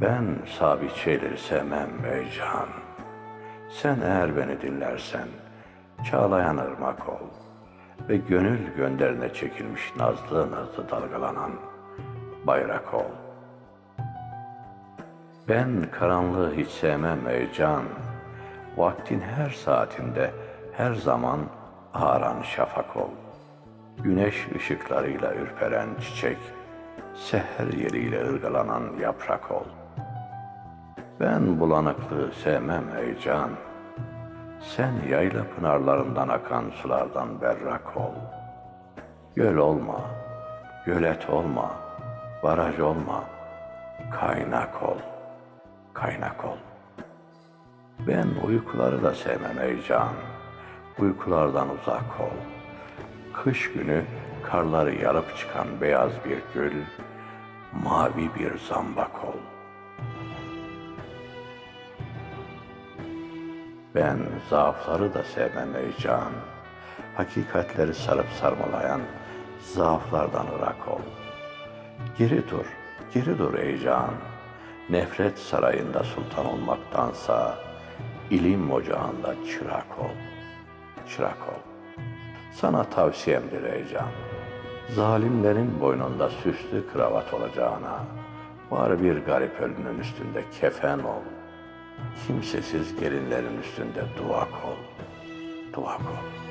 Ben sabit şeyleri sevmem ey can. Sen eğer beni dinlersen çağlayan ırmak ol ve gönül gönderine çekilmiş nazlı nazlı dalgalanan bayrak ol. Ben karanlığı hiç sevmem ey can. Vaktin her saatinde her zaman ağaran şafak ol. Güneş ışıklarıyla ürperen çiçek, seher yeriyle ırgalanan yaprak ol. Ben bulanıklığı sevmem ey can. Sen yayla pınarlarından akan sulardan berrak ol. Göl olma, gölet olma, baraj olma, kaynak ol, kaynak ol. Ben uykuları da sevmem ey can. Uykulardan uzak ol. Kış günü karları yarıp çıkan beyaz bir gül, mavi bir zambak ol. Ben zaafları da sevmem ey can. Hakikatleri sarıp sarmalayan zaaflardan ırak ol. Geri dur, geri dur ey can. Nefret sarayında sultan olmaktansa ilim ocağında çırak ol. Çırak ol. Sana tavsiyemdir ey can. Zalimlerin boynunda süslü kravat olacağına var bir garip ölünün üstünde kefen ol. Kimsesiz gelinlerin üstünde duvak ol. Duvak ol.